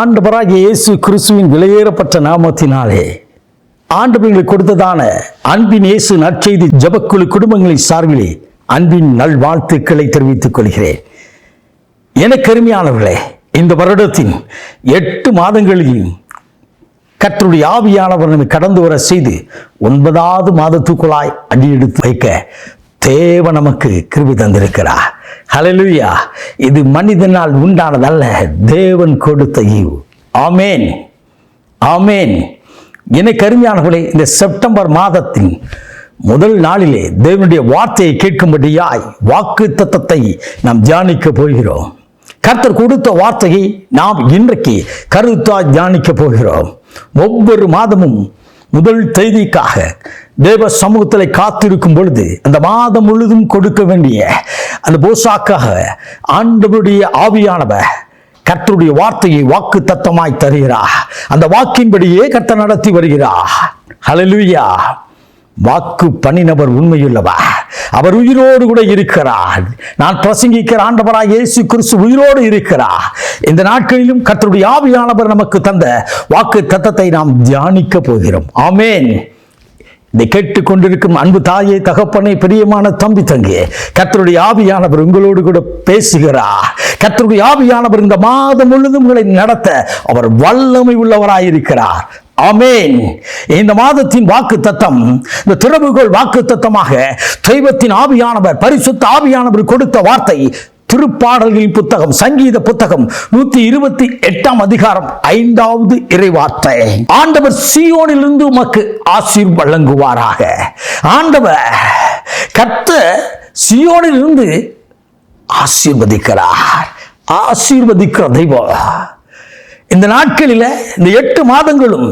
ஆண்டவராக இயேசு கிறிஸ்துவின் விலையேறப்பட்ட நாமத்தினாலே. ஆண்டவர்களுக்கு கொடுத்ததான அன்பின் இயேசு நற்செய்தி ஜபக்குழு குடும்பங்களின் சார்பிலே அன்பின் நல்வாழ்த்துக்களை தெரிவித்துக் கொள்கிறேன். எனக்கு அருமையானவர்களே இந்த வருடத்தின் எட்டு மாதங்களிலும் கற்றுடைய ஆவியானவர் நம்மை கடந்து வர செய்து ஒன்பதாவது மாதத்துக்குள்ளாய் அடியெடுத்து வைக்க தேவ நமக்கு கிருபி தந்திருக்கிறார். ஹலலுயா இது மனிதனால் உண்டானதல்ல. தேவன் கொடுத்த ஈவு. ஆமேன் ஆமேன் என்னை கருமையானவர்களே இந்த செப்டம்பர் மாதத்தின் முதல் நாளிலே தேவனுடைய வார்த்தையை கேட்கும்படியாய் வாக்கு தத்தத்தை நாம் தியானிக்க போகிறோம். கர்த்தர் கொடுத்த வார்த்தையை நாம் இன்றைக்கு கருத்தாய் தியானிக்க போகிறோம். ஒவ்வொரு மாதமும் முதல் தேதிக்காக தேவ சமூகத்தில் காத்திருக்கும் பொழுது அந்த மாதம் முழுதும் கொடுக்க வேண்டிய அந்த போசாக்காக ஆண்டவருடைய ஆவியானவர் கர்த்தருடைய வார்த்தையை வாக்கு தத்தமாய் தருகிறார். அந்த வாக்கின்படியே கர்த்தர் நடத்தி வருகிறார். ஹலலுயா வாக்கு பண்ணினவர் உண்மையுள்ளவா? அவர் உயிரோடு கூட இருக்கிறார். நான் பிரசங்கிக்கிற ஆண்டவரா இயேசு கிறிஸ்து உயிரோடு இருக்கிறார். இந்த நாட்களிலும் கத்தருடைய ஆவியானவர் நமக்கு தந்த வாக்கு தத்தத்தை நாம் தியானிக்க போகிறோம். ஆமேன். இதை கேட்டுக்கொண்டிருக்கும் அன்பு தாயை தகப்பனை பிரியமான தம்பி தங்கி கத்தருடைய ஆவியானவர் உங்களோடு கூட பேசுகிறார். கர்த்தருடைய ஆவியானவர் இந்த மாதம் முழுதும் உங்களை நடத்த அவர் வல்லமை உள்ளவராயிருக்கிறார். ஆமேன். இந்த மாதத்தின் வாக்கு தத்தம் இந்த திறவுகோள் வாக்கு தத்தமாக தெய்வத்தின் ஆவியானவர் பரிசுத்த ஆவியானவர் கொடுத்த வார்த்தை திருப்பாடல்களின் புத்தகம் சங்கீத புத்தகம் நூத்தி இருபத்தி எட்டாம் அதிகாரம் ஐந்தாவது இறைவார்த்தை. ஆண்டவர் சீயோனிலிருந்து உமக்கு ஆசீர் வழங்குவாராக. ஆண்டவர் கத்த சியோனிலிருந்து ஆசீர்வதிக்கிறார். ஆசீர்வதிக்கிற தெய்வம். இந்த நாட்களில் இந்த எட்டு மாதங்களும்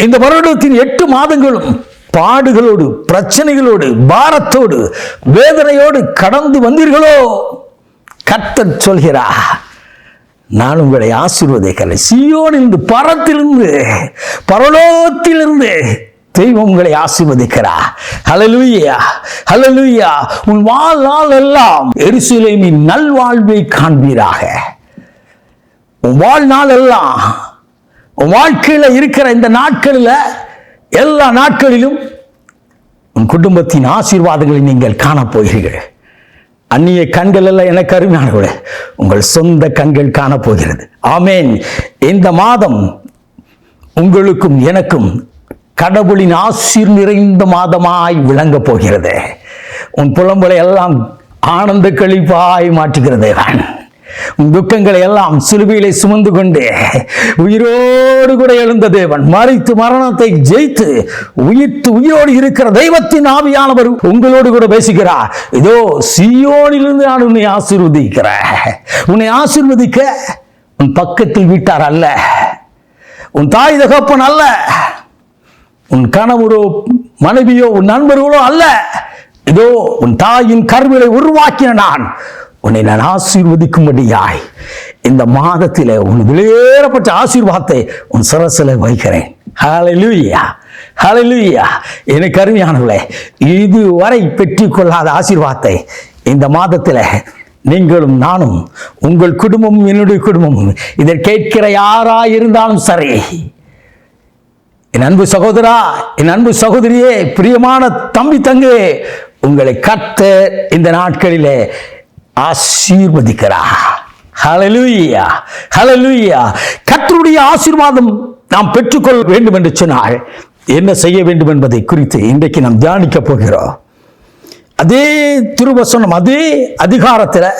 இந்த வருடத்தின் எட்டு மாதங்களும் பாடுகளோடு பிரச்சனைகளோடு பாரத்தோடு வேதனையோடு கடந்து வந்தீர்களோ? கர்த்தர் சொல்கிறா நான் உங்களை ஆசீர்வதிக்கலை சீயோனிலிருந்து பரத்திலிருந்து பரலோகத்திலிருந்து தெய்வம் உங்களை ஆசிர்வதிக்கிறா ஹலலூயா ஹalleluya உன் வாழ்நாள் எல்லாம் எரிசிலேமின் நல்வாழ்வை காண்பீராக. உன் வாழ்நாள் எல்லாம் வாழ்க்கையில் இருக்கிற இந்த நாட்களில் எல்லா நாட்களிலும் உன் குடும்பத்தின் ஆசீர்வாதங்களை நீங்கள் காணப்போகிறீர்கள் அந்நிய கண்கள் எல்லாம் எனக்கு அருமையானவர்களே உங்கள் சொந்த கண்கள் காணப்போகிறது ஆமேன். இந்த மாதம் உங்களுக்கும் எனக்கும் கடவுளின் ஆசீர் நிறைந்த மாதமாய் விளங்கப் போகிறது. உன் புலம்பலை எல்லாம் ஆனந்த கழிப்பாய் மாற்றுகிறது தேவன் துக்கங்களை எல்லாம் சிலுவையிலே சுமந்து கொண்டு உயிரோடு கூட எழுந்த தேவன் மறித்து மரணத்தை ஜெயித்து உயிர்த்து உயிரோடு இருக்கிற தெய்வத்தின் ஆவியானவர் உங்களோடு கூட பேசுகிறார். இதோ சியோனிலிருந்து நான் உன்னை ஆசீர்வதிக்கிறேன் உன்னை ஆசீர்வதிக்க உன் பக்கத்தில் வீட்டார் அல்ல. உன் தாய் தகப்பன் அல்ல. உன் கணவரோ மனைவியோ உன் நண்பர்களோ அல்ல. இதோ உன் தாயின் கருவிலை உருவாக்கின நான். உன்னை நான் ஆசீர்வதிக்கும்படியாய் இந்த மாதத்தில் உன் வெளியேறப்பட்ட ஆசீர்வாதத்தை உன் சிரசில் வைக்கிறேன். ஹalleluya லூயா எனக்கு அருமையானவர்களே இதுவரை பெற்றுக்கொள்ளாத ஆசீர்வாதத்தை இந்த மாதத்தில் நீங்களும் நானும் உங்கள் குடும்பமும் என்னுடைய குடும்பமும் இதை கேட்கிற யாராய் இருந்தாலும் சரி என் அன்பு சகோதரா என் அன்பு சகோதரியே பிரியமான தம்பி தங்கு உங்களை கத்த இந்த நாட்களிலே ஆசீர்வதிக்கிறார். ஹalleluya ஹalleluya கர்த்தருடைய ஆசீர்வாதம் நாம் பெற்றுக்கொள்ள வேண்டும் என்று சொன்னால் என்ன செய்ய வேண்டும் என்பதை குறித்து இன்றைக்கு நாம் தியானிக்க போகிறோம். அதே திருவசனம் அதே அதிகாரத்தில்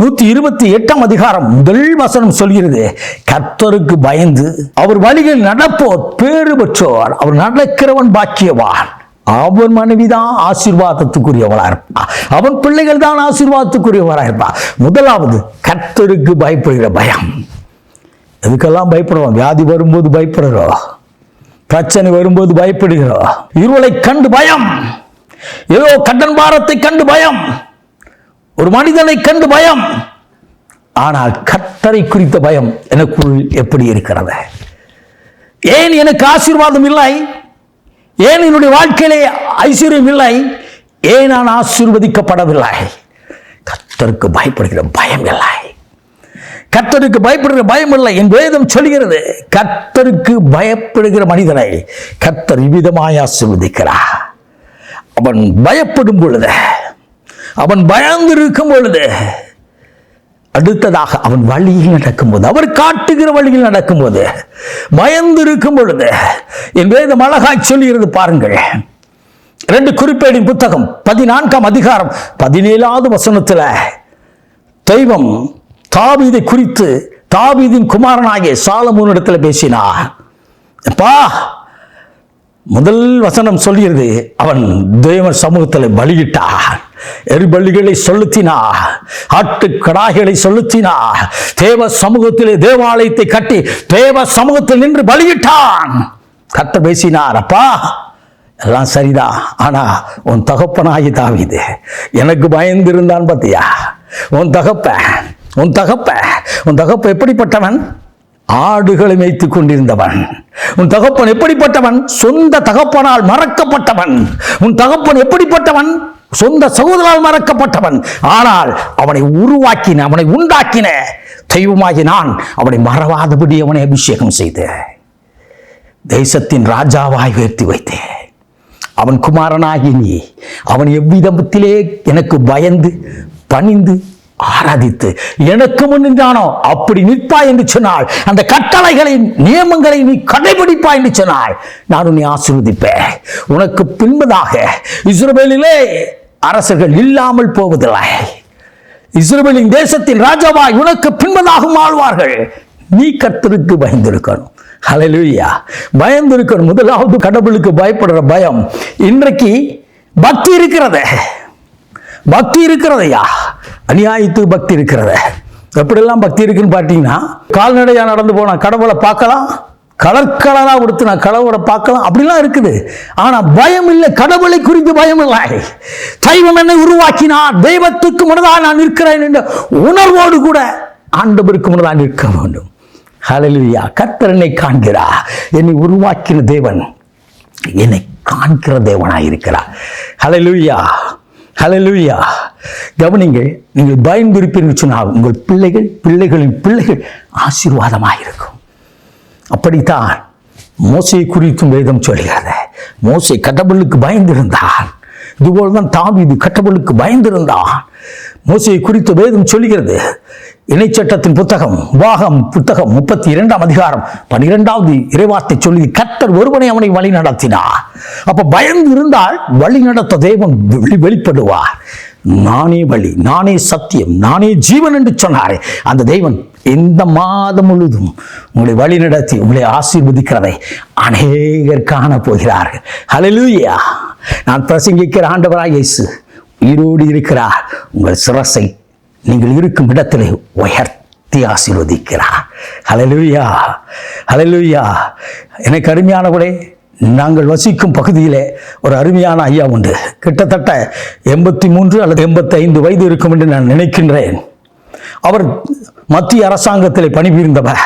நூற்றி இருபத்தி எட்டாம் அதிகாரம் முதல் வசனம் சொல்கிறது கர்த்தருக்கு பயந்து அவர் வழியில் நடப்போர் பேறு பெற்றோர் அவர் நடக்கிறவன் பாக்கியவான். அவன் மனைவி தான் ஆசீர்வாதத்துக்குரியவளாக இருப்பா. அவன் பிள்ளைகள் தான் ஆசீர்வாதத்துக்குரியவராக இருப்பா. முதலாவது கர்த்தருக்கு பயப்படுகிற பயம். எதுக்கெல்லாம் பயப்படுறோம் வியாதி வரும்போது பயப்படுகிறோம் பிரச்சனை வரும்போது பயப்படுகிறோம் இருளை கண்டு பயம். ஏதோ கடன் பாரத்தை கண்டு பயம். ஒரு மனிதனை கண்டு பயம். ஆனால் கர்த்தரை குறித்த பயம் எனக்குள் எப்படி இருக்கிறது? ஏன் எனக்கு ஆசீர்வாதம் இல்லை? ஏன் என்னுடைய வாழ்க்கையிலே ஐஸ்வர்யம் இல்லை? ஏன் நான் ஆசீர்வதிக்கப்படவில்லை? கத்தருக்கு பயப்படுகிற பயம் இல்லை. கத்தருக்கு பயப்படுகிற பயம் இல்லை என் வேதம் சொல்கிறது. கத்தருக்கு பயப்படுகிற மனிதனை கத்தர் விதமாய் ஆசீர்வதிக்கிறார். அவன் பயப்படும் பொழுது அவன் பயந்து இருக்கும் பொழுது அடுத்ததாக அவன் வழியில் நடக்கும்போது அவர் காட்டுகிற வழியில் நடக்கும்போது பயந்து இருக்கும் பொழுது என் இந்த அழகாய் சொல்லுகிறது பாருங்கள். ரெண்டு குறிப்பேடின் புத்தகம் பதினான்காம் அதிகாரம் பதினேழாவது வசனத்தில் தெய்வம் தாபீதை குறித்து தாபீதின் குமாரனாகிய சாலமோனிடத்தில் பேசினார் அப்பா முதல் வசனம் சொல்கிறது அவன் தெய்வ சமூகத்தில் பலியிட்டான். எரிபள்ளிகளை செலுத்தினா ஆட்டு கடாய்களை செலுத்தினார் தேவ சமூகத்திலே தேவாலயத்தை கட்டி தேவ சமூகத்தில் நின்று பலியிட்டான். கத்த பேசினார் அப்பா எல்லாம் சரிதான் ஆனா உன் தகப்பனாகி தாவிது எனக்கு பயந்திருந்தான் பார்த்தியா உன் தகப்ப உன் தகப்ப உன் தகப்ப எப்படிப்பட்டவன்? ஆடுகளை மேய்த்து கொண்டிருந்தவன். உன் தகப்பன் எப்படிப்பட்டவன்? சொந்த தகப்பனால் மறக்கப்பட்டவன். உன் தகப்பன் எப்படிப்பட்டவன்? சொந்த சகோதரால் மறக்கப்பட்டவன். ஆனால் அவனை உருவாக்கின அவனை உண்டாக்கின தெய்வமாகி நான் அவனை மறவாதபடி அவனை அபிஷேகம் செய்தேன். தேசத்தின் ராஜாவாய் உயர்த்தி வைத்தேன். அவன் குமாரனாகி நீ அவன் எவ்விதத்திலே எனக்கு பயந்து பணிந்து ஆராதித்து எனக்கு முன் நின்றானோ அப்படி நிற்பாய் என்று சொன்னால் அந்த கட்டளைகளை நியமங்களை நீ கடைபிடிப்பாய் என்று சொன்னால் நான் உன்னை ஆசிர்வதிப்பேன். உனக்கு பின்பதாக இஸ்ரவேலிலே அரசர்கள் இல்லாமல் போவதில்லை. இஸ்ரேலின் தேசத்தின் ராஜாவாய் உனக்கு பின்பதாகவும் ஆழ்வார்கள். நீ கர்த்தருக்கு பயந்திருக்கணும். ஹalleluya பயந்திருக்கணும். முதலாவது கடவுளுக்கு பயப்படுற பயம் இன்றைக்கு பக்தி இருக்கிறதே. பக்தி இருக்கிறதையா? அநியாயத்துக்கு பக்தி இருக்கிறத. எப்படியெல்லாம் பக்தி இருக்குன்னு பார்த்தீங்கன்னா கால்நடையாக நடந்து போனால் கடவுளை பார்க்கலாம். கலர் கலராக கொடுத்து நான் கடவுளை பார்க்கலாம். அப்படிலாம் இருக்குது. ஆனால் பயம் இல்லை கடவுளை குறித்து பயம் இல்லை. தெய்வம் என்னை உருவாக்கினார். தெய்வத்துக்கு முன்னதாக நான் நிற்கிறேன் என்ற உணர்வோடு கூட ஆண்டவருக்கு முன்னதாக நிற்க வேண்டும். ஹalleluya கர்த்தர் காண்கிறா என்னை உருவாக்கின தேவன் என்னை காண்கிற தேவனாக இருக்கிறார். ஹலலுயா ஹலலுயா கவனிங்கள் நீங்கள் பயந்திருப்பீர்கள் சொன்னால் உங்கள் பிள்ளைகள் பிள்ளைகளின் பிள்ளைகள் ஆசீர்வாதமாக இருக்கும் அப்படித்தான் மோசை குறித்தும் வேதம் சொல்கிறது. மோசை கடவுளுக்கு பயந்திருந்தான். இதுபோல் தான் தாவீது கடவுளுக்கு பயந்திருந்தான். மோசையை குறித்து வேதம் சொல்கிறது. இணைச்சட்டத்தின் புத்தகம் வாகம் புத்தகம் முப்பத்தி இரண்டாம் அதிகாரம் பனிரெண்டாவது இறைவார்த்தை சொல்லி கத்தர் ஒருவனை அவனை வழி நடத்தினார். அப்ப பயந்து இருந்தால் வழி நடத்த தெய்வம் வெளி- வெளிப்படுவார். நானே வழி நானே சத்தியம் நானே ஜீவன் என்று சொன்னாரே. அந்த தெய்வன் இந்த மாதம் முழுதும் உங்களை வழி நடத்தி உங்களை ஆசீர்வதிக்கிறதை அநேகர் காண போகிறார்கள். ஹலலூயா நான் பிரசங்கிக்கிற ஆண்டவராக இயேசு உயிரோடு இருக்கிறார். உங்கள் சிரசை நீங்கள் இருக்கும் இடத்திலே உயர்த்தி ஆசீர்வதிக்கிறார். ஹலலூயா ஹலலூயா எனக்கு அருமையானவளே நாங்கள் வசிக்கும் பகுதியிலே ஒரு அருமையான ஐயா உண்டு. கிட்டத்தட்ட எண்பத்தி மூன்று அல்லது எண்பத்தைந்து வயது இருக்கும் என்று நான் நினைக்கின்றேன். அவர் மத்திய அரசாங்கத்தில் பணிபுரிந்தவர்.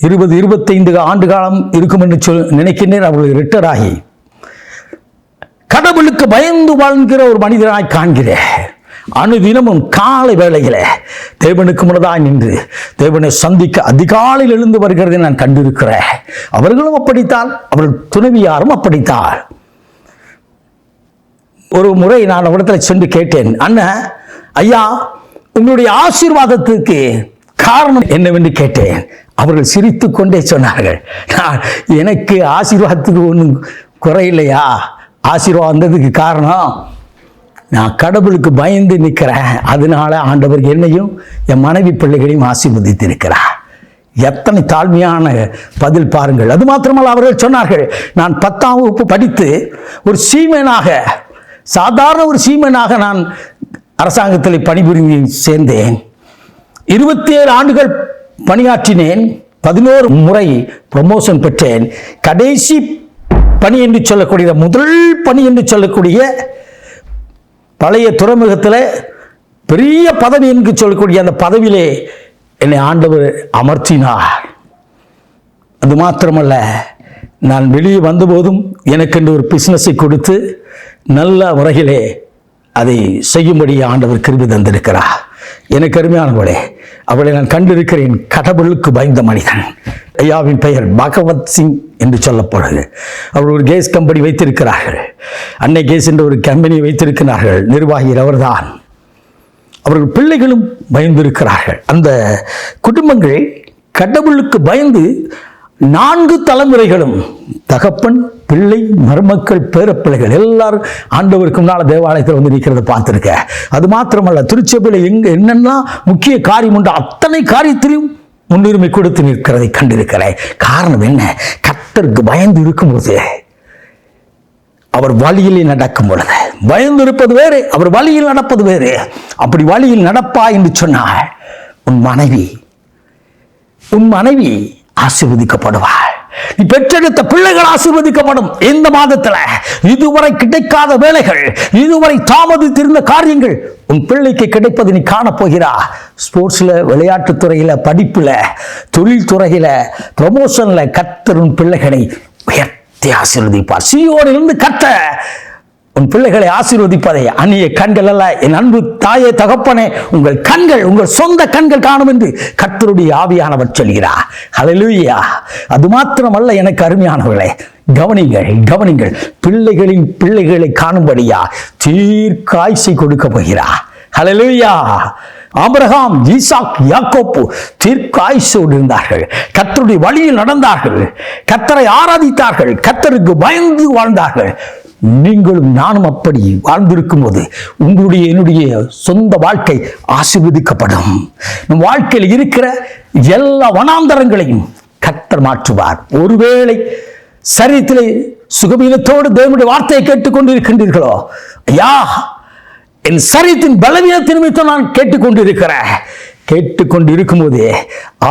இருபது இருபத்தைந்து ஆண்டு காலம் இருக்கும் என்று சொல் நினைக்கின்றேன். அவர்கள் ரிட்டர் ஆகி கடவுளுக்கு பயந்து வாழ்கிற ஒரு மனிதனாய் காண்கிறேன். அனுதினமும் காலை வேளையில தேவனுக்கு முன்னதாக நின்று தேவனை சந்திக்க அதிகாலையில் எழுந்து வருகிறதை நான் கண்டிருக்கிறேன். அவர்களும் அப்படித்தான் அவர்கள் துணைவியாரும் அப்படித்தான். ஒரு முறை நான் அவரிடத்தில் சென்று கேட்டேன் அண்ணன் ஐயா உங்களுடைய ஆசீர்வாதத்துக்கு காரணம் என்னவென்று கேட்டேன். அவர்கள் சிரித்து கொண்டே சொன்னார்கள் நான் எனக்கு ஆசீர்வாதத்துக்கு ஒன்றும் குறையில்லையா? ஆசீர்வாதம் வந்ததுக்கு காரணம்? நான் கடவுளுக்கு பயந்து நிற்கிறேன். அதனால ஆண்டவர் என்னையும் என் மனைவி பிள்ளைகளையும் ஆசீர்வதித்திருக்கிறார். எத்தனை தாழ்மையான பதில் பாருங்கள். அது மாத்திரமல்ல அவர்கள் சொன்னார்கள் நான் பத்தாம் வகுப்பு படித்து ஒரு சீமனாக சாதாரண ஒரு சீமனாக நான் அரசாங்கத்தில் பணிபுரிந்து சேர்ந்தேன். இருபத்தி ஏழு ஆண்டுகள் பணியாற்றினேன். பதினோரு முறை ப்ரமோஷன் பெற்றேன். கடைசி பணி என்று சொல்லக்கூடிய முதல் பணி என்று சொல்லக்கூடிய பழைய துறைமுகத்தில் பெரிய பதவி என்று சொல்லக்கூடிய அந்த பதவியிலே என்னை ஆண்டவர் அமர்த்தினார். அது மாத்திரமல்ல நான் வெளியே வந்தபோதும் எனக்கென்று ஒரு பிஸ்னஸை கொடுத்து நல்ல முறையிலே அதை செய்யும்படி ஆண்டவர் கிருபி தந்திருக்கிறார். எனக்கு அருமையானவளே அவளை நான் கண்டிருக்கிறேன் கடவுளுக்கு பயந்த மனிதன். ஐயாவின் பெயர் பகவத் சிங் என்று சொல்லப்படுது அவர் ஒரு கேஸ் கம்பெனி வைத்திருக்கிறார்கள். அன்னை கேஸ் என்ற ஒரு கம்பெனியை வைத்திருக்கிறார்கள். நிர்வாகியர் அவர்தான். அவர்கள் பிள்ளைகளும் பயந்திருக்கிறார்கள். அந்த குடும்பங்கள் கடவுளுக்கு பயந்து நான்கு தலைமுறைகளும் தகப்பன் பிள்ளை மருமக்கள் பேரப்பிள்ளைகள் எல்லாரும் ஆண்டவருக்கு முன்னால் தேவாலயத்தில் வந்து நிற்கிறத பார்த்துருக்க. அது மாத்திரமல்ல திருச்சபையில் எங்கே என்னென்னா முக்கிய காரியம் உண்டு அத்தனை காரியத்திலையும் முன்னுரிமை கொடுத்து நிற்கிறதை கண்டிருக்கிறேன் காரணம் என்ன? கத்தருக்கு பயந்து இருக்கும்போது அவர் வழியிலே நடக்கும் பொழுது பயந்து இருப்பது வேறு அவர் வழியில் நடப்பது வேறு. அப்படி வழியில் நடப்பா என்று சொன்னால் உன் மனைவி உன் மனைவி ஆசீர்வதிக்கப்படுவாள். நீ பெற்றெடுத்த பிள்ளைகள் ஆசீர்வதிக்கப்படும். இந்த மாதத்துல இதுவரை கிடைக்காத வேலைகள் இதுவரை தாமதித்திருந்த காரியங்கள் உன் பிள்ளைக்கு கிடைப்பது நீ காணப்போகிறா. ஸ்போர்ட்ஸ்ல விளையாட்டுத் துறையில படிப்புல தொழில் துறையில ப்ரமோஷன்ல கத்தர் பிள்ளைகளை உயர்த்தி ஆசீர்வதிப்பார். சியோனிலிருந்து கத்த உன் பிள்ளைகளை ஆசீர்வதிப்பதை. அந்நிய கண்கள் அல்ல என் அன்பு தாயே தகப்பனே உங்கள் கண்கள் உங்கள் சொந்த கண்கள் காணும் என்று கர்த்தருடைய ஆவியானவர் சொல்கிறார். அலலுயா அது மாத்திரமல்ல எனக்கு அருமையானவர்களே கவனிங்கள் கவனிங்கள். பிள்ளைகளின் பிள்ளைகளை காணும்படியா தீர்க்காய்ச்சி கொடுக்க போகிறார். ஹலலுயா ஆபரகாம் ஈசாக் யாக்கோப்பு தீர்க்காயுசோடு இருந்தார்கள் கத்தருடைய வழியில் நடந்தார்கள். கத்தரை ஆராதித்தார்கள். கத்தருக்கு பயந்து வாழ்ந்தார்கள். நீங்களும் நானும் அப்படி வாழ்ந்திருக்கும் போது உங்களுடைய என்னுடைய சொந்த வாழ்க்கை ஆசிர்வதிக்கப்படும். நம் வாழ்க்கையில் இருக்கிற எல்லா வனாந்தரங்களையும் கத்தர் மாற்றுவார். ஒருவேளை சரீரத்திலே சுகவீனத்தோடு தேவனுடைய வார்த்தையை கேட்டுக்கொண்டிருக்கின்றீர்களோ? ஐயா என் சரீரத்தின் பலவீனத்தின் நிமித்தம் நான் கேட்டுக்கொண்டிருக்கிறேன். கேட்டுக்கொண்டு இருக்கும்போதே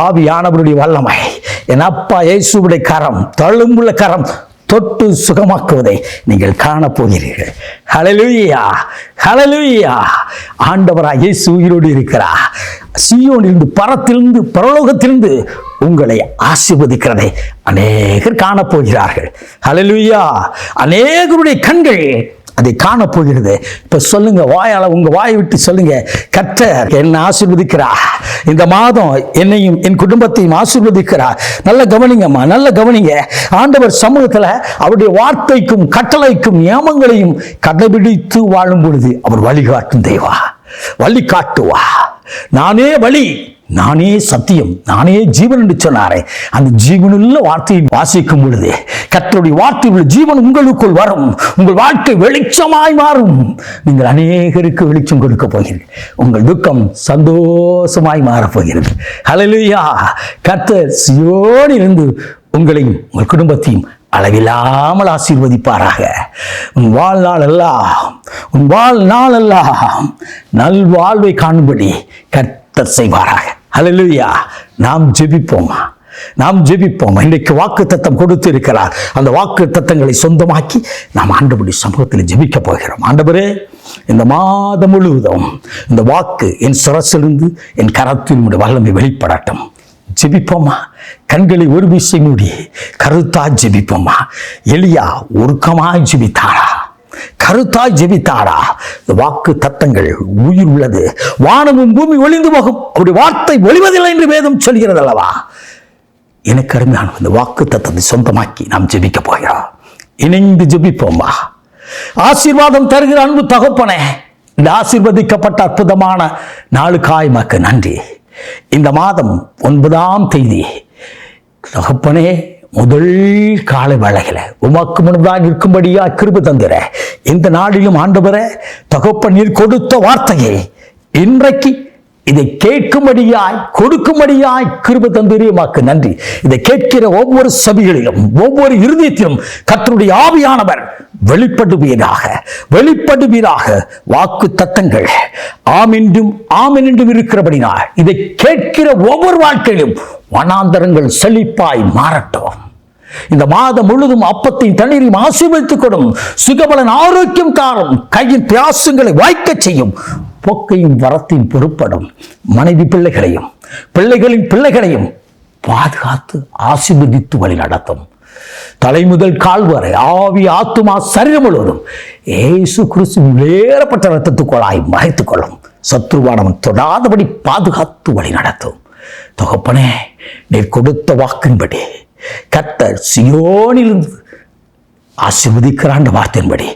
ஆவியானவருடைய வல்லமை என் அப்பா இயேசுடைய கரம் தழும்புள்ள கரம் தொட்டு சுகமாக்குவதை நீங்கள் காணப்போகிறீர்கள். ஹலலுயா ஹலலுயா ஆண்டவராக இயேசு உயிரோடு இருக்கிறார். சியோனிலிருந்து பரத்திலிருந்து பரலோகத்திலிருந்து உங்களை ஆசிர்வதிக்கிறதை அநேகர் காணப்போகிறார்கள். ஹலலுயா அநேகருடைய கண்கள் அதை காணப்போகிறது. இப்போ சொல்லுங்க வாயால் உங்கள் வாயை விட்டு சொல்லுங்க கர்த்தர் என்னை ஆசிர்வதிக்கிறா இந்த மாதம் என்னையும் என் குடும்பத்தையும் ஆசிர்வதிக்கிறா நல்ல கவனிங்கம்மா நல்ல கவனிங்க. ஆண்டவர் சமூகத்தில் அவருடைய வார்த்தைக்கும் கட்டளைக்கும் நியமங்களையும் கடைபிடித்து வாழும் பொழுது அவர் வழிகாட்டும் தெய்வா வழி காட்டுவா நானே வழி. நானே சத்தியம் நானே ஜீவன் என்று சொன்னாரே. அந்த ஜீவனுள்ள வார்த்தையை வாசிக்கும் பொழுது கத்தருடைய வார்த்தை உள்ள ஜீவன் உங்களுக்குள் வரும் உங்கள் வாழ்க்கை வெளிச்சமாய் மாறும். நீங்கள் அநேகருக்கு வெளிச்சம் கொடுக்க போகிறீர்கள். உங்கள் துக்கம் சந்தோஷமாய் மாறப் போகிறது. ஹalleluya கர்த்தர் இருந்து உங்களையும் உங்கள் குடும்பத்தையும் அளவில்லாமல் ஆசீர்வதிப்பாராக. உன் வாழ்நாள் எல்லாம் உன் வாழ்நாள் எல்லாம் நல்வாழ்வை காணும்படி கர்த்தர் செய்வாராக. ஹalleluya நாம் ஜெபிப்போமா? நாம் ஜெபிப்போம்? இன்றைக்கு வாக்கு தத்தம் கொடுத்து இருக்கிறார் அந்த வாக்கு தத்தங்களை சொந்தமாக்கி நாம் ஆண்டபடி சமூகத்தில் ஜெபிக்க போகிறோம். ஆண்டவரே இந்த மாதம் முழுவதும் இந்த வாக்கு என் சுரசிலிருந்து என் கரத்தில் வல்லமை வெளிப்படட்டும். ஜெபிப்போமா? கண்களை ஒரு விசை மூடி கருத்தா ஜெபிப்போமா? எளியா உருக்கமாக ஜெபித்தாரா? கருத்தாய் ஜெபித்தாரா? இந்த வாக்கு தத்தங்கள் உயிர் உள்ளது. வானமும் பூமி ஒளிந்து போகும். அப்படி வார்த்தை ஒளிவதில்லை என்று வேதம் சொல்கிறது அல்லவா? எனக்கு அருமையான இந்த வாக்கு தத்தத்தை சொந்தமாக்கி நாம் ஜெபிக்க போகிறோம். இணைந்து ஜெபிப்போம்மா ஆசீர்வாதம் தருகிற அன்பு தகப்பனே இந்த ஆசீர்வதிக்கப்பட்ட அற்புதமான நாளுக்காய் மக்கு நன்றி. இந்த மாதம் ஒன்பதாம் தேதி. தகப்பனே முதல் கால வேளையில உமக்கு முன்பதாக நிற்கும்படியா கிருப தந்துற. இந்த நாளிலும் ஆண்டவர தகப்பன் நீர் கொடுத்த வார்த்தையை இன்றைக்கு இதை கேட்கும்படியாய் கொடுக்கும்படியாய் கிருப தந்திரியமாக்கு நன்றி. இதை கேட்கிற ஒவ்வொரு சபைகளிலும் ஒவ்வொரு இருதயத்திலும் கத்தனுடைய ஆவியானவர் வெளிப்படுவீராக. வெளிப்படுவீராக வாக்கு தத்தங்கள். ஆமென்றும் ஆமென்றும் என்றும் இருக்கிறபடினால் இதை கேட்கிற ஒவ்வொரு வாழ்க்கையிலும் வனாந்தரங்கள் செழிப்பாய் மாறட்டும். இந்த மாதம் முழுதும் அப்பத்தையும் தண்ணீரையும் ஆசீர்வதித்துக் கொடும் சுகபலன் ஆரோக்கியம் காரணம் கையின் பிராசங்களை வாய்க்க செய்யும். போக்கையும் வரத்தையும் பொறுப்படும் மனைவி பிள்ளைகளையும் பிள்ளைகளின் பிள்ளைகளையும் பாதுகாத்து ஆசீர்வதித்து வழி நடத்தும். தலை முதல் கால் வரை ஆவி ஆத்துமா சரீரம் முழுவதும் ஏசு கிறிஸ்து வேறப்பட்ட ரத்தத்துக்குள்ளாய் மறைத்துக் கொள்ளும். சத்ருவானவன் தொடாதபடி பாதுகாத்து வழி நடத்தும். தொகப்பனே நீர் கொடுத்த வாக்கின்படி கர்த்தர் சியோனிலிருந்து ஆசீர்வதிக்கிறாண்ட வார்த்தையின்படி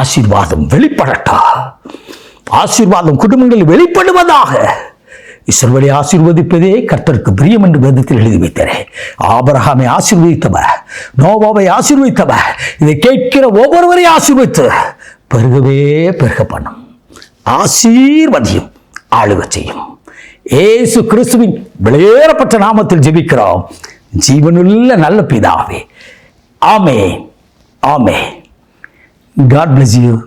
ஆசீர்வாதம் வெளிப்படட்டா ஆசீர்வாதம் குடும்பங்களில் வெளிப்படுவதாக இஸ்ரவேலை ஆசீர்வதிப்பதே கர்த்தருக்கு பிரியம் என்று வேதத்தில் எழுதி வைத்தரே ஆபரகாமை ஆசீர்வதித்தவ நோபாவை ஆசீர்வதித்தவ இதை கேட்கிற ஒவ்வொருவரையும் ஆசீர்வதித்து பெருகவே பெருக பண்ணும். ஆசீர்வதியும் ஆளுக செய்யும். ஏசு கிறிஸ்துவின் வெளியேறப்பட்ட நாமத்தில் ஜெபிக்கிறோம். ஜீவனுள்ள நல்ல பிதாவே. ஆமே ஆமே காட் பிளஸ் யூ